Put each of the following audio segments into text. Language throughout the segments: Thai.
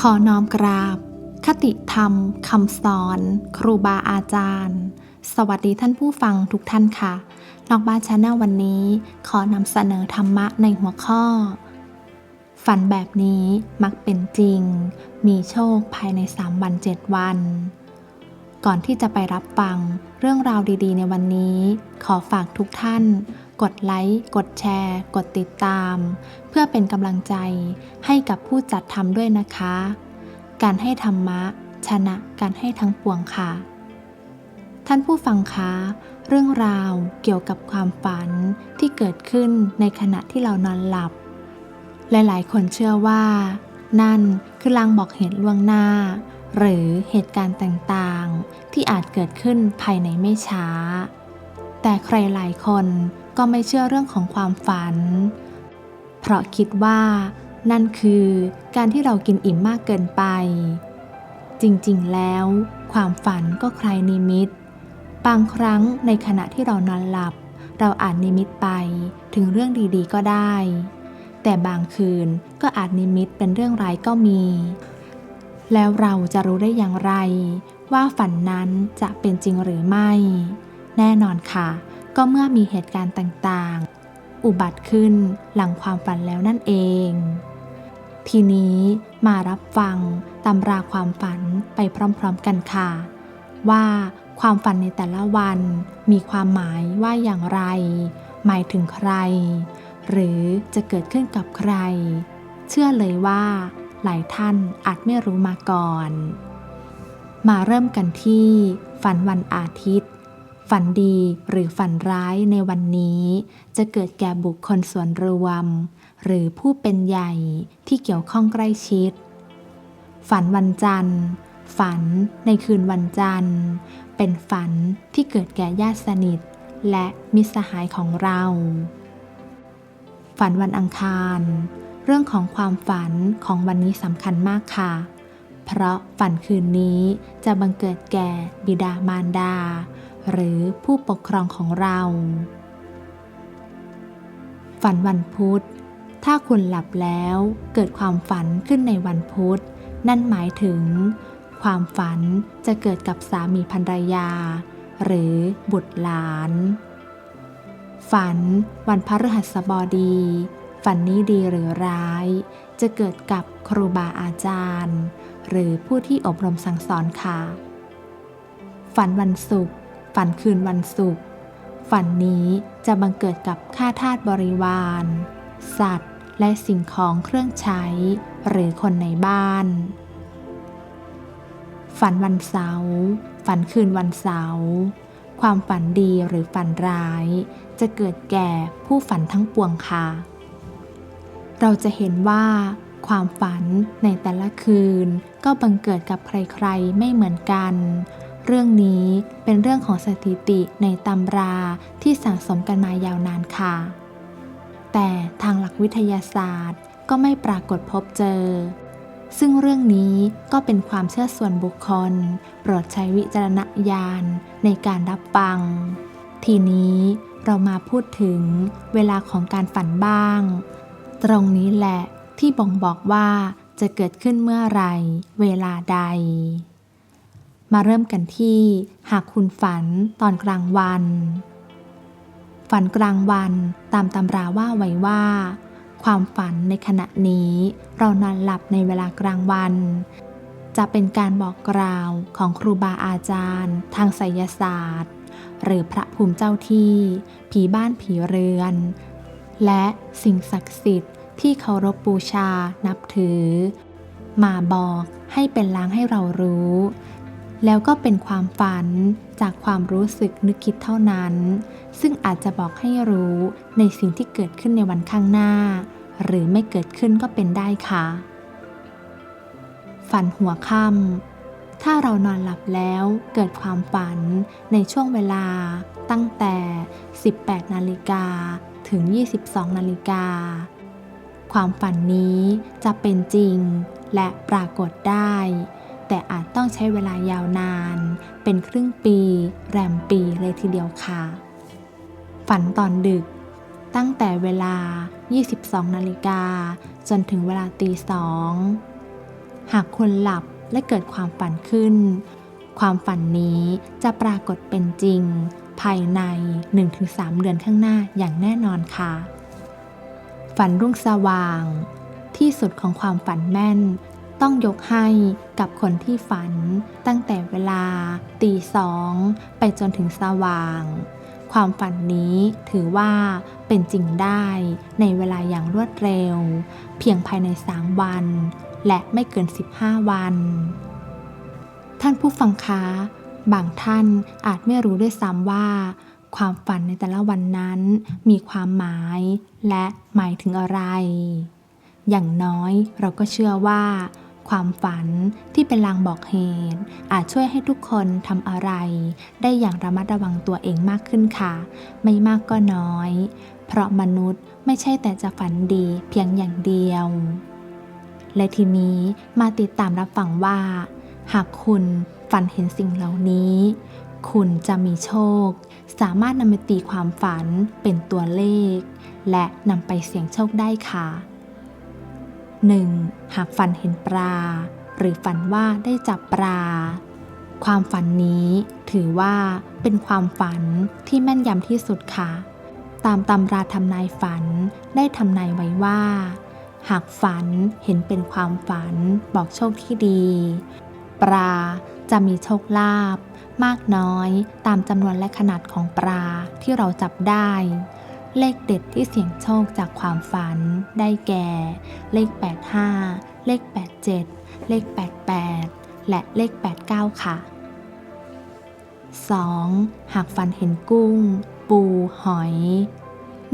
ขอน้อมกราบ คติธรรมคำสอน ครูบาอาจารย์ สวัสดีท่านผู้ฟังทุกท่านค่ะ นอกบ้านชาแนลวันนี้ ขอนำเสนอธรรมะในหัวข้อ ฝันแบบนี้มักเป็นจริง มีโชคภายใน 3 วัน 7 วัน ก่อนที่จะไปรับฟังเรื่องราวดีๆ ในวันนี้ ขอฝากทุกท่าน กดไลค์ กดแชร์ กดติดตาม เพื่อเป็นกำลังใจให้กับผู้จัดทำด้วยนะคะ การให้ธรรมะ ชนะการให้ทั้งปวงค่ะ ท่านผู้ฟังคะ เรื่องราวเกี่ยวกับความฝันที่เกิดขึ้นในขณะที่เรานอนหลับ หลาย ๆ คนเชื่อว่า นั่นคือลางบอกเหตุล่วงหน้า หรือเหตุการณ์ต่างๆ ที่อาจเกิดขึ้นภายในไม่ช้า แต่ใครหลายคน ก็ไม่เชื่อเรื่องของความฝัน เพราะคิดว่านั่นคือการที่เรากินอิ่มมากเกินไป จริงๆ แล้ว ความฝันก็ใคลายนิมิต บางครั้งในขณะที่เรานอนหลับ เราอาจนิมิตไปถึงเรื่องดีๆ ก็ได้ แต่บางคืนก็อาจนิมิตเป็นเรื่องร้ายก็มี แล้วเราจะรู้ได้อย่างไร ว่าฝันนั้นจะเป็นจริงหรือไม่ แน่นอนค่ะ ก็เมื่อมีเหตุการณ์ต่างๆ อุบัติขึ้นหลังความฝันแล้วนั่นเอง ทีนี้มารับฟังตำราความฝันไปพร้อมๆกันค่ะ ว่าความฝันในแต่ละวันมีความหมายว่าอย่างไร หมายถึงใคร หรือจะเกิดขึ้นกับใคร เชื่อเลยว่า หลายท่านอาจไม่รู้มาก่อน มาเริ่มกันที่ฝันวันอาทิตย์ ฝันดีหรือฝันร้ายในวันนี้ จะเกิดแก่บุคคลส่วนรวม หรือผู้เป็นใหญ่ที่เกี่ยวข้องใกล้ชิด ฝันวันจันทร์ ฝันในคืนวันจันทร์ เป็นฝันที่เกิดแก่ญาติสนิท และมิตรสหายของเรา ฝันวันอังคาร เรื่องของความฝันของวันนี้สำคัญมากค่ะ เพราะฝันคืนนี้จะบังเกิดแก่บิดามารดา หรือผู้ปกครองของเรา ฝันวันพุธ ถ้าคุณหลับแล้วเกิดความฝันขึ้นในวันพุธ นั่นหมายถึง ความฝันจะเกิดกับสามีภรรยา หรือบุตรหลาน ฝันวันพฤหัสบดี ฝันนี้ดีหรือร้าย จะเกิดกับครูบาอาจารย์ หรือผู้ที่อบรมสั่งสอนค่ะ ฝันวันศุกร์ ฝันคืนวันศุกร์ฝันนี้จะบังเกิดกับข้าทาสบริวาร สัตว์ และสิ่งของเครื่องใช้ หรือคนในบ้าน ฝันวันเสาร์ฝันคืนวันเสาร์ความฝันดีหรือฝันร้าย จะเกิดแก่ผู้ฝันทั้งปวงค่ะ เราจะเห็นว่า ความฝันในแต่ละคืนก็บังเกิดกับใครๆไม่เหมือนกัน เรื่องนี้เป็นเรื่องของสถิติในตำราที่สั่งสมกันมายาวนานค่ะ แต่ทางหลักวิทยาศาสตร์ก็ไม่ปรากฏพบเจอ ซึ่งเรื่องนี้ก็เป็นความเชื่อส่วนบุคคล โปรดใช้วิจารณญาณในการรับฟัง ทีนี้เรามาพูดถึงเวลาของการฝันบ้าง ตรงนี้แหละที่บ่งบอกว่าจะเกิดขึ้นเมื่อไร เวลาใด มาเริ่มกันที่หากคุณฝันตอนกลางวัน ฝันกลางวันตามตำราว่าไว้ว่า ความฝันในขณะนี้เรานอนหลับในเวลากลางวัน จะเป็นการบอกกล่าวของครูบาอาจารย์ ทางไสยศาสตร์ หรือพระภูมิเจ้าที่ ผีบ้านผีเรือน และสิ่งศักดิ์สิทธิ์ที่เคารพบูชานับถือ มาบอกให้เป็นลางให้เรารู้ แล้วก็เป็นความฝันจากความรู้สึกนึกคิดเท่านั้น ซึ่งอาจจะบอกให้รู้ในสิ่งที่เกิดขึ้นในวันข้างหน้า หรือไม่เกิดขึ้นก็เป็นได้ค่ะ ฝันหัวค่ำถ้าเรานอนหลับแล้วเกิดความฝันในช่วงเวลาตั้งแต่ 18 นาฬิกาถึง 22 นาฬิกา ความฝันนี้จะเป็นจริงและปรากฏได้ แต่อาจต้องใช้เวลายาวนาน เป็นครึ่งปี แรมปีเลยทีเดียวค่ะ ฝันตอนดึก ตั้งแต่เวลา 22 นาฬิกา จนถึงเวลาตีสอง หากคุณหลับและเกิดความฝันขึ้น ความฝันนี้จะปรากฏเป็นจริง ภายใน 1-3 เดือนข้างหน้าอย่างแน่นอนค่ะ ฝันรุ่งสว่าง ที่สุดของความฝันแม่น ต้องยกให้กับคนที่ฝันตั้งแต่เวลาตีสองไปจนถึงสว่าง ความฝันนี้ถือว่าเป็นจริงได้ในเวลาอย่างรวดเร็ว เพียงภายใน3วัน และไม่เกิน 15 วัน ท่านผู้ฟังคะบางท่านอาจไม่รู้ด้วยซ้ำว่า ความฝันในแต่ละวันนั้น มีความหมายและหมายถึงอะไร อย่างน้อยเราก็เชื่อว่า ความฝันที่เป็นลางบอกเหตุ อาจช่วยให้ทุกคนทำอะไร ได้อย่างระมัดระวังตัวเองมากขึ้นค่ะ ไม่มากก็น้อย เพราะมนุษย์ไม่ใช่แต่จะฝันดีเพียงอย่างเดียว และทีนี้มาติดตามรับฟังว่า หากคุณฝันเห็นสิ่งเหล่านี้ คุณจะมีโชค สามารถนำไปตีความฝันเป็นตัวเลข และนำไปเสี่ยงโชคได้ค่ะ 1. หากฝันเห็นปลา หรือฝันว่าได้จับปลา ความฝันนี้ถือว่าเป็นความฝันที่แม่นยำที่สุดค่ะ ตามตำราทำนายฝันได้ทำนายไว้ว่า หากฝันเห็นเป็นความฝันบอกโชคที่ดี ปลาจะมีโชคลาภมากน้อยตามจำนวนและขนาดของปลาที่เราจับได้ เลขเด็ดที่เสี่ยงโชคจากความฝัน ได้แก่ เลข 85 เลข 87 เลข 88 และเลข 89 ค่ะ 2. หากฝันเห็นกุ้ง ปูหอย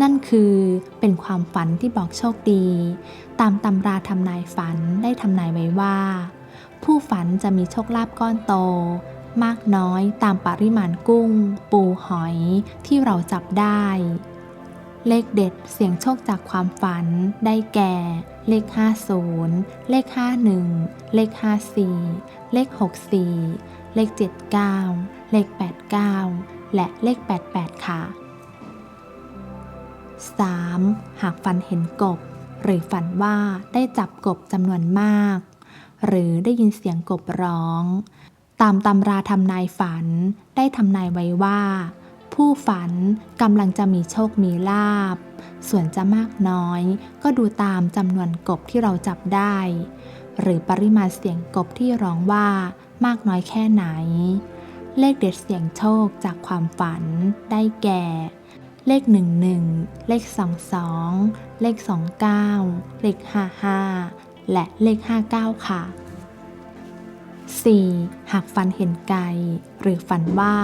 นั่นคือเป็นความฝันที่บอกโชคดี ตามตำราทำนายฝันได้ทำนายไว้ว่า ผู้ฝันจะมีโชคลาภก้อนโต มากน้อยตามปริมาณกุ้ง ปูหอยที่เราจับได้ เลขเด็ดเสียงโชคจากความฝันได้แก่ เลข 50 เลข 51 เลข 54 เลข 64 เลข 79 เลข 89 และเลข 88 ค่ะ 3. หากฝันเห็นกบ หรือฝันว่าได้จับกบจำนวนมาก หรือได้ยินเสียงกบร้อง ตามตำราทำนายฝันได้ทำนายไว้ว่า ผู้ฝันกำลังจะมีโชคมีลาบ ส่วนจะมากน้อย ก็ดูตามจำนวนกบที่เราจับได้ หรือปริมาณเสียงกบที่ร้องว่ามากน้อยแค่ไหน เลขเด็ดเสียงโชคจากความฝันได้แก่ เลข 11 เลข 22 เลข 29 เลข 55 และเลข 59 ค่ะ 4. หากฝันเห็นไก่ หรือฝันว่า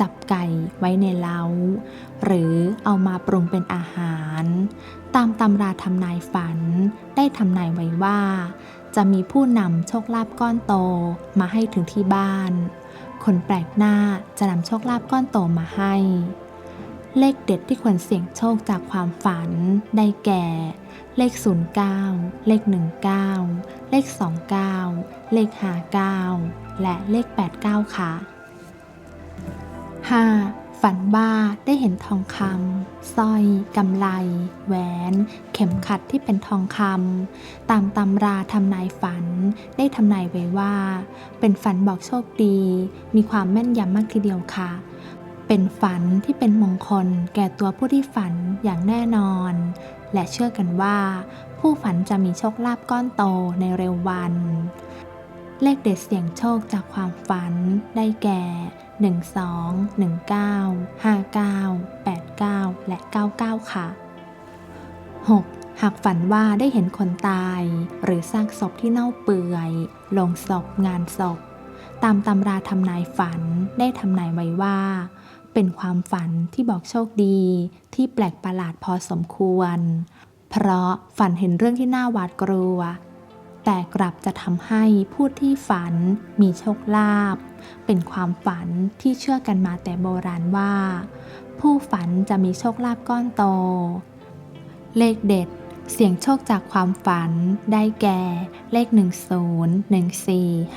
จับไก่ไว้ในเล้า หรือเอามาปรุงเป็นอาหาร ตามตำราทำนายฝัน ได้ทำนายไว้ว่า จะมีผู้นำโชคลาภก้อนโตมาให้ถึงที่บ้าน คนแปลกหน้าจะนำโชคลาภก้อนโตมาให้ เลขเด็ดที่ควรเสี่ยงโชคจากความฝัน ได้แก่ เลข 09 เลข 19 เลข 29 เลข 59 และเลข 89 ค่ะ 5. ฝันว่าได้เห็นทองคำสร้อยกำไล แหวน เข็มขัดที่เป็นทองคำตามตำราทำนายฝัน ได้ทำนายไว้ว่า เป็นฝันบอกโชคดี มีความแม่นยำมากทีเดียวค่ะ เป็นฝันที่เป็นมงคลแก่ตัวผู้ที่ฝันอย่างแน่นอน และเชื่อกันว่า ผู้ฝันจะมีโชคลาภก้อนโตในเร็ววัน เลขเด็ดเสี่ยงโชคจากความฝันได้แก่ 12 19 59 89 และ 99 ค่ะ 6. หากฝันว่าได้เห็นคนตายหรือซากศพที่เน่าเปื่อยลงศพงานศพ ตามตำราทำนายฝันได้ทำนายไว้ว่า เป็นความฝันที่บอกโชคดีที่แปลกประหลาดพอสมควร เพราะฝันเห็นเรื่องที่น่าหวาดกลัว แต่กลับจะทำให้ผู้ที่ฝันมีโชคลาภ เป็นความฝันที่เชื่อกันมาแต่โบราณว่า ผู้ฝันจะมีโชคลาภก้อนโต เลขเด็ดเสียงโชคจากความฝันได้แก่ เลข 10 14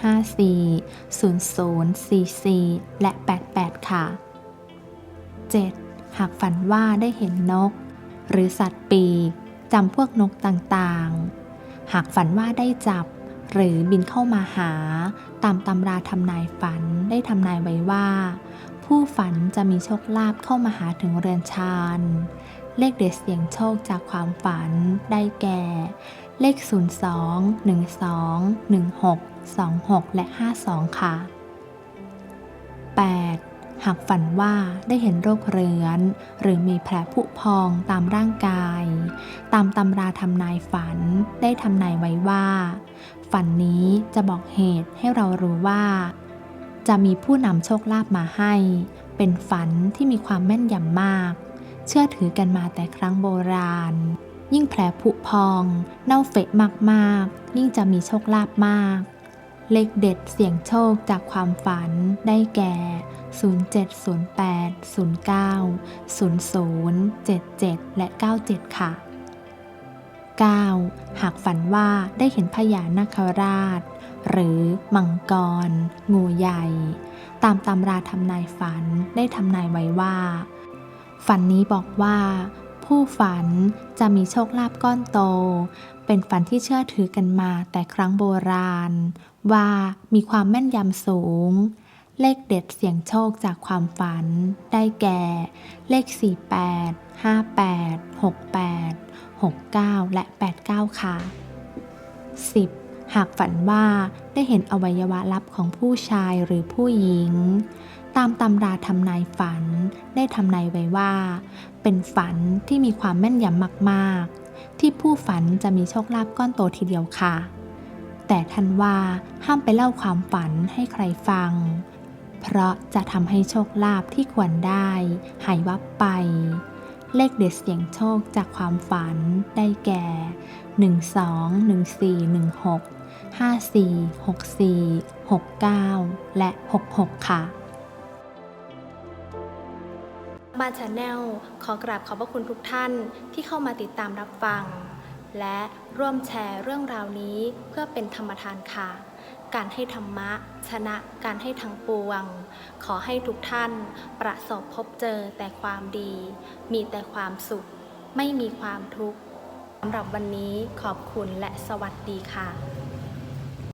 54 00 44 และ 88 ค่ะ 7. หากฝันว่าได้เห็นนก หรือสัตว์ปีกจำพวกนกต่างๆ หากฝันว่าได้จับ หรือบินเข้ามาหา ตามตำราทำนายฝันได้ทำนายไว้ว่า ผู้ฝันจะมีโชคลาภเข้ามาหาถึงเรือนชานเลขเด็ดเสี่ยงโชคจากความฝันได้แก่ เลข 02 12 16 26 และ 52 ค่ะ 8. หากฝันว่าได้เห็นโรคเรื้อน หรือมีแผลผุพองตามร่างกาย ตามตำราทำนายฝันได้ทำนายไว้ว่า ฝันนี้จะบอกเหตุให้เรารู้ว่า จะมีผู้นำโชคลาภมาให้ เป็นฝันที่มีความแม่นยำมาก เชื่อถือกันมาแต่ครั้งโบราณ ยิ่งแผลผุพอง เน่าเฟะมากๆ ยิ่งจะมีโชคลาภมาก เลขเด็ดเสี่ยงโชคจากความฝันได้แก่ 0708 09 00 77 และ 97 ค่ะ 9. หากฝันว่าได้เห็นพญานาคราช หรือมังกร งูใหญ่ ตามตำราทำนายฝันได้ทำนายไว้ว่า ฝันนี้บอกว่า ผู้ฝันจะมีโชคลาภก้อนโต เป็นฝันที่เชื่อถือกันมาแต่ครั้งโบราณ ว่ามีความแม่นยำสูง เลขเด็ดเสี่ยงโชคจากความฝัน ได้แก่ เลข 48 58 68 69 และ 89 ค่ะ 10. หากฝันว่าได้เห็นอวัยวะลับของผู้ชายหรือผู้หญิง ตามตำราทำนายฝันได้ทำนายไว้ว่า เป็นฝันที่มีความแม่นยำมากๆ ที่ผู้ฝันจะมีโชคลาภก้อนโตทีเดียวค่ะ แต่ท่านว่าห้ามไปเล่าความฝันให้ใครฟัง เพราะจะทำให้โชคลาภที่ควรได้หายวับไป เลขเด็ดเสียงโชคจากความฝันได้แก่ 12 14 16 54 64 69 และ 66 ค่ะบ้าชาแนลขอกราบขอบพระคุณทุกท่านที่เข้ามาติดตามรับฟัง และร่วมแชร์เรื่องราวนี้เพื่อเป็นธรรมทานค่ะ การให้ธรรมะ ชนะการให้ทั้งปวง ขอให้ทุกท่านประสบพบเจอแต่ความดี มีแต่ความสุข ไม่มีความทุกข์สำหรับวันนี้ขอบคุณและสวัสดีค่ะ